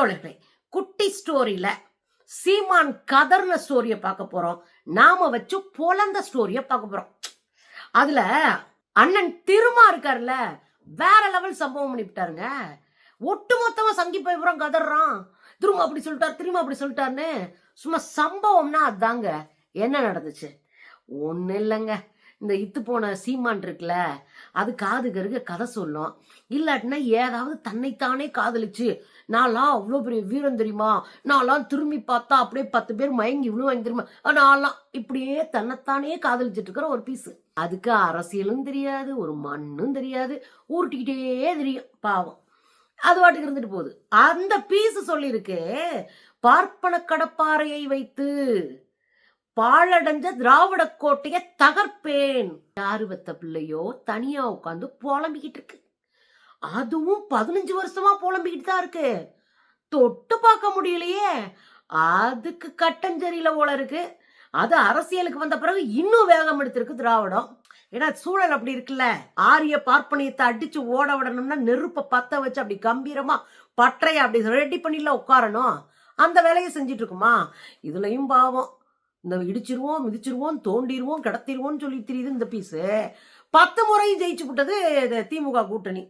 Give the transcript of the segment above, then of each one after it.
தோழர்களே குட்டி ஸ்டோரியில சீமான் கதர்ன ஸ்டோரிய பார்க்க போறோம். நாம வச்சு பொலந்த ஸ்டோரிய பார்க்க போறோம். அதுல அண்ணன் திருமா இருக்காருல்ல வேற லெவல் சம்பவம் பண்ணிவிட்டாருங்க. ஒட்டு மொத்தமா சங்கி போய்புறம் கதறான் திரும்ப அப்படி சொல்லிட்டார் திரும்ப அப்படி சொல்லிட்டாருன்னு சும்மா சம்பவம்னா அதாங்க. என்ன நடந்துச்சு? ஒன்றும் இல்லைங்க. இந்த இத்து போன சீமான் இருக்குல்ல அது காது கருக கதை சொல்லும். இல்லாட்டினா ஏதாவது தன்னைத்தானே காதலிச்சு நான்லாம் அவ்வளோ பெரிய வீரம் தெரியுமா? நான்லாம் திரும்பி பார்த்தா அப்படியே பத்து பேர் மயங்கி விழுவாங்க தெரியுமா? நான்லாம் இப்படியே தன்னைத்தானே காதலிச்சுட்டு இருக்கிற ஒரு பீஸு அதுக்கு அரசியலும் தெரியாது ஒரு மண்ணும் தெரியாது ஊருட்டிக்கிட்டே தெரியும் பாவம். அது வாட்டுக்கு இருந்துட்டு போகுது. அந்த பீஸ் சொல்லியிருக்கு பார்ப்பன கடப்பாறையை வைத்து பாழடைஞ்ச திராவிட கோட்டையை தகர்ப்பேன். யாரு பிள்ளையோ தனியா உட்காந்து புலம்பிக்கிட்டு இருக்கு. அதுவும் பதினஞ்சு வருஷமா புலம்பிக்கிட்டு தான் இருக்கு. தொட்டு பார்க்க முடியலையே. அதுக்கு கட்டஞ்சரியில போல இருக்கு. அது அரசியலுக்கு வந்த பிறகு இன்னும் வேகம் எடுத்திருக்கு திராவிடம். ஏன்னா சூழல் அப்படி இருக்குல்ல. ஆரிய பார்ப்பனியத்தை அடிச்சு ஓட விடணும்னா நெருப்பை பத்த வச்சு அப்படி கம்பீரமா பற்றைய அப்படி ரெடி பண்ணில உட்காரணும். அந்த வேலையை செஞ்சுட்டு இருக்குமா? இதுலயும் பாவம். இந்த இடிச்சிருவோம் மிதிச்சிருவோம் தோண்டிடுவோம் கடத்திடுவோம்னு சொல்லி தெரியுது இந்த பீஸு பத்து முறையும் ஜெயிச்சு விட்டது இது திமுக கூட்டணி.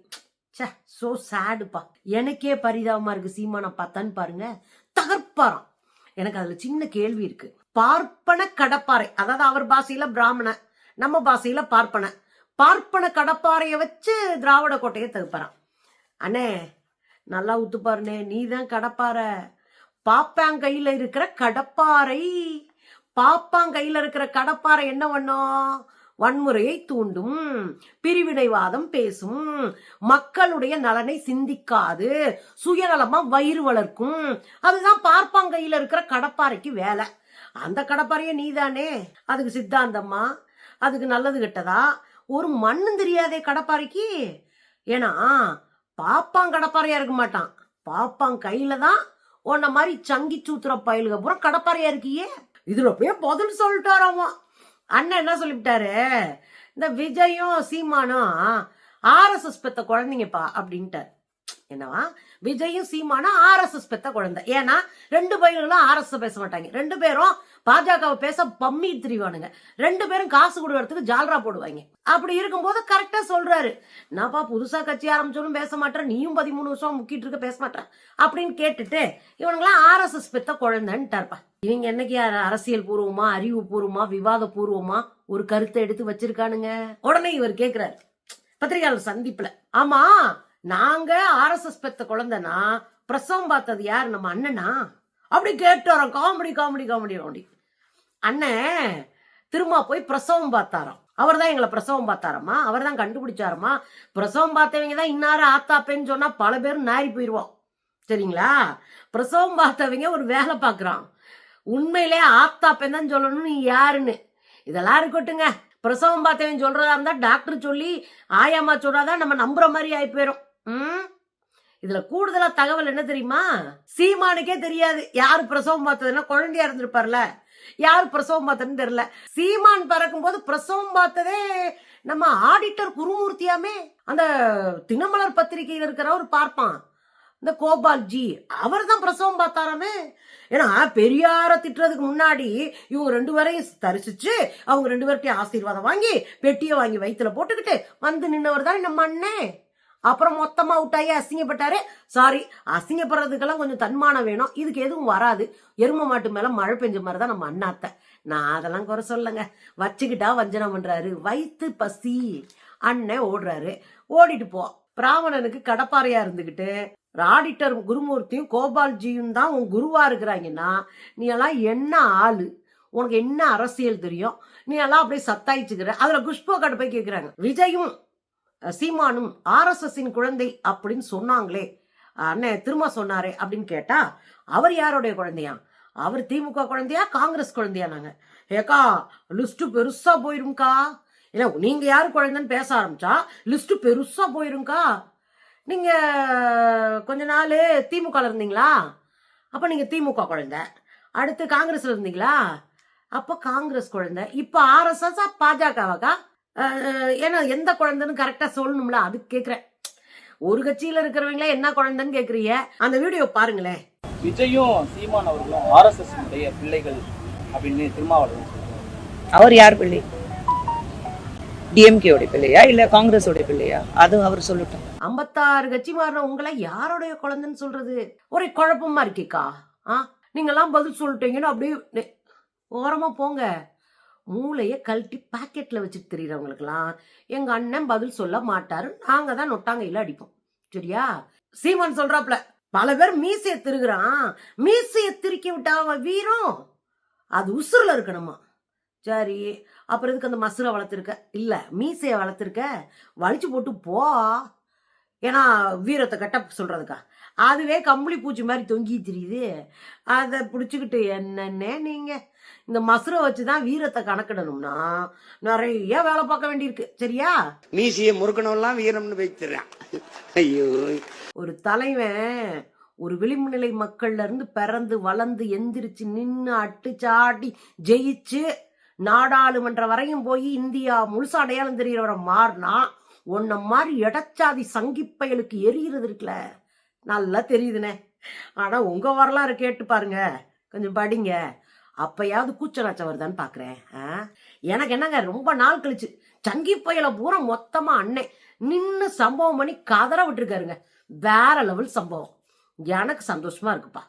ச்சே சோ சேடுப்பா எனக்கே பரிதாபமா இருக்கு. சீமானை பார்த்தான்னு பாருங்க. தகர்ப்பாராம். எனக்கு அதுல சின்ன கேள்வி இருக்கு. பார்ப்பன கடப்பாறை அதாவது அவர் பாசையில் பிராமண நம்ம பாஷையில பார்ப்பன. பார்ப்பன கடப்பாறைய வச்சு திராவிட கோட்டையை தகுப்பாராம். அண்ணே நல்லா ஊத்து பாருனே நீ தான் கடப்பாறை. பாப்பாங் கையில இருக்கிற கடப்பாறை பாப்பாங் கையில இருக்கிற கடப்பாறை என்ன பண்ணும் வன்முறையை தூண்டும் பிரிவினைவாதம் பேசும் மக்களுடைய நலனை சிந்திக்காது சுயநலமா வயிறு வளர்க்கும். அதுதான் பார்ப்பாங்கையில இருக்கிற கடப்பாறைக்கு வேலை. அந்த கடப்பாறைய நீதானே? அதுக்கு சித்தாந்தமா? அதுக்கு நல்லது கெட்டதா? ஒரு மண்ணும் தெரியாதே கடப்பாறைக்கு. ஏன்னா பாப்பான் கடப்பாறையா இருக்க மாட்டான். பாப்பான் கையில தான் உன்ன மாதிரி சங்கி சூத்துற பயலுக அப்புறம் கடப்பாறையா இருக்கியே. இதுல அப்படியே பதில் சொல்லிட்டாராமா. அண்ணன் என்ன சொல்லிவிட்டாரு? இந்த விஜயும் சீமானும் ஆர்எஸ்எஸ் பெத்த குழந்தைங்கப்பா அப்படின்ட்டார். என்னவா? விஜயும் சீமானும் ஆர்எஸ்எஸ் பெத்த குழந்தை. ஏன்னா ரெண்டு பயிர்களும் ஆர்எஸ் பேச மாட்டாங்க. ரெண்டு பேரும் பாஜகவை பேச பம்மி திரிவானுங்க. ரெண்டு பேரும் காசு கொடுக்கறதுக்கு ஜால்ரா போடுவாங்க. அப்படி இருக்கும்போது கரெக்டா சொல்றாரு. நான்ப்பா புதுசா கட்சி ஆரம்பிச்சாலும் பேச மாட்டேன் நீயும் பதிமூணு வருஷம் முக்கிட்டு இருக்க பேச மாட்டேன் அப்படின்னு கேட்டுட்டு இவனுங்களாம் ஆர்எஸ்எஸ் பெத்த குழந்தைன்ட்டார்ப்பா. இவங்க என்னைக்கு அரசியல் பூர்வமா அறிவு பூர்வமா விவாத பூர்வமா ஒரு கருத்தை எடுத்து வச்சிருக்கானுங்க? உடனே இவர் கேக்குறாரு. பத்திரிகையாளர் சந்திப்புல. ஆமா நாங்க ஆர்எஸ்எஸ் பெத்த குழந்தைனா பிரசவம் பார்த்தது யார்? நம்ம அண்ணனா? அப்படி கேட்டு வரோம். Comedy comedy comedy comedy. அண்ணன் திரும்ப போய் பிரசவம் பார்த்தாராம். அவர் தான் எங்களை பிரசவம் பார்த்தாராமா? அவர் தான் கண்டுபிடிச்சாரம்மா பிரசவம் பார்த்தவங்க தான் இன்னாரு ஆத்தாப்பேன்னு சொன்னால் பல பேரும் நாரி போயிடுவோம் சரிங்களா? பிரசவம் பார்த்தவங்க ஒரு வேலை பார்க்குறான். உண்மையிலே ஆத்தாப்பேன் தான் சொல்லணும் நீ யாருன்னு? இதெல்லாம் இருக்கட்டுங்க பிரசவம் பார்த்தவன் சொல்கிறதா இருந்தால் டாக்டர் சொல்லி ஆயாமா சொல்றாதான் நம்ம நம்புற மாதிரி ஆகி போயிடும் ம்? இதுல கூடுதலா தகவல் என்ன தெரியுமா? சீமானுக்கே தெரியாது. யார் பிரசவம் பார்த்ததுன்னா குழந்தையா இருந்திருப்பார்ல. யார் பிரசவம் பார்த்ததுன்னு தெரியல. சீமான் பறக்கும் போது பிரசவம் பார்த்ததே நம்ம ஆடிட்டர் குருமூர்த்தியாமே. அந்த தினமலர் பத்திரிகையில் இருக்கிறவர் பார்ப்பான். இந்த கோபால்ஜி அவர் தான் பிரசவம் பார்த்தாராமே. ஏன்னா பெரியார திட்டுறதுக்கு முன்னாடி இவங்க ரெண்டு பேரையும் தரிசிச்சு அவங்க ரெண்டு பேர்கிட்டயும் ஆசீர்வாதம் வாங்கி பெட்டியை வாங்கி வயிற்றுல போட்டுக்கிட்டு வந்து நின்னவர் தான் நம்ம அண்ணன் அப்புறம் மொத்தமா விட்டாயே அசிங்கப்பட்டாரு. சாரி அசிங்கப்படுறதுக்கெல்லாம் கொஞ்சம் தன்மானம் வேணும். இதுக்கு எதுவும் வராது. எரும மாட்டு மேல மழை பெஞ்ச மாதிரி தான் நம்ம அண்ணாத்த. நான் அதெல்லாம் குறை சொல்லுங்க வச்சுக்கிட்டா வஞ்சனம் பண்றாரு. வயிற்று பசி. அண்ணன் ஓடுறாரு. ஓடிட்டு போ. பிராமணனுக்கு கடப்பாறையா இருந்துகிட்டு ஆடிட்டர் குருமூர்த்தியும் கோபால்ஜியும் தான் உன் குருவா இருக்கிறாங்கன்னா நீ எல்லாம் என்ன ஆளு? உனக்கு என்ன அரசியல் தெரியும்? நீ எல்லாம் அப்படியே சத்தாயிச்சுக்கிற. அதுல குஷ்போ கடை போய் கேக்குறாங்க. விஜயும் சீமானும் ஆர்எஸ்எஸ்ஸின் குழந்தை அப்படின்னு சொன்னாங்களே. அண்ணன் திரும்ப சொன்னாரே அப்படின்னு கேட்டா அவர் யாருடைய குழந்தையா? அவர் திமுக குழந்தையா காங்கிரஸ் குழந்தையா நாங்க? ஏக்கா லிஸ்ட் பெருசா போயிரும்க்கா. இல்ல நீங்க யாரு குழந்தைன்னு பேச ஆரம்பிச்சா லிஸ்ட் பெருசா போயிரும்க்கா. நீங்க கொஞ்ச நாள் திமுக இருந்தீங்களா? அப்ப நீங்க திமுக குழந்தை. அடுத்து காங்கிரஸ்ல இருந்தீங்களா? அப்ப காங்கிரஸ் குழந்தை. இப்ப ஆர்எஸ்எஸ் பாஜகவாக்கா ஏன்னா எந்த குழந்தைன்னு கரெக்டா சொல்லணும்ல அதுக்கு கேக்குறேன். ஒரு கட்சியில இருக்கிறவங்களே என்ன குழந்தைன்னு கேக்குறீங்க? அந்த வீடியோ பாருங்களேன். விஜயும் சீமான் அவர்களும் ஆர்எஸ்எஸ் உடைய பிள்ளைகள் அப்படின்னு திருமாவளவன் சொல்றாரு. அவர் யார் பிள்ளை? டிஎம்கே உடைய பிள்ளையா இல்ல காங்கிரஸ் உடைய பிள்ளையா? அதுவும் அவர் சொல்லட்டும். ஐம்பத்தாறு கட்சி மாறின உங்களை யாருடைய குழந்தைன்னு சொல்றது? ஒரே குழப்பமா இருக்கேக்கா. ஆ நீங்கெல்லாம் பதில் சொல்லிட்டீங்கன்னு அப்படியே நெ- ஓரமா போங்க. மூளையை கழட்டி பாக்கெட்டில் வச்சுட்டு தெரியறவங்களுக்குலாம் எங்கள் அண்ணன் பதில் சொல்ல மாட்டாரு. நாங்கள் தான் நொட்டாங்கையில் அடிப்போம். சரியா? சீமான் சொல்கிறாப்புல பல பேர் மீசையை திருகிறான். மீசையை திருக்கி விட்டா அவன் வீரம் அது உசுரில் இருக்கணுமா? சரி அப்புறம் இதுக்கு அந்த மசுரை வளர்த்துருக்க? இல்லை மீசையை வளர்த்துருக்க? வலிச்சு போட்டு போ. ஏன்னா வீரத்தை கட்ட சொல்றதுக்கா? அதுவே கம்பளி பூச்சி மாதிரி தொங்கி தெரியுது. அதை பிடிச்சிக்கிட்டு என்னன்னே நீங்க? இந்த மசுரை வச்சு தான் வீரத்தை கணக்கிடணும்னா நிறைய வேலை பார்க்க வேண்டியிருக்கு. சரியா? மீசியை முறுக்கணவெல்லாம் வீரம்னு வைத்துறான் ஐயோ. ஒரு தலைவன் ஒரு விளிம்புநிலை மக்கள்ல இருந்து பிறந்து வளர்ந்து எந்திரிச்சு நின்று அட்டுச்சாட்டி ஜெயிச்சு நாடாளுமன்ற வரையும் போய் இந்தியா முழுசா அடையாளம் தெரியறவரை மாறினா உன்ன மாதிரி இடச்சாதி சங்கிப்பயலுக்கு எரியறது இருக்குல்ல? நல்லா தெரியுதுனே. ஆனா உங்க வரலாறு கேட்டு பாருங்க. கொஞ்சம் படிங்க. அப்பயாவது கூச்சராச்சம் வருதான்னு பாக்குறேன். ஆ? எனக்கு என்னங்க ரொம்ப நாள் கழிச்சு. சங்கி பயல பூரா மொத்தமா அண்ணன் நின்னு சம்பவம் பண்ணி கதற விட்டுருக்காருங்க. வேற லெவல் சம்பவம். எனக்கு சந்தோஷமா இருக்குப்பா.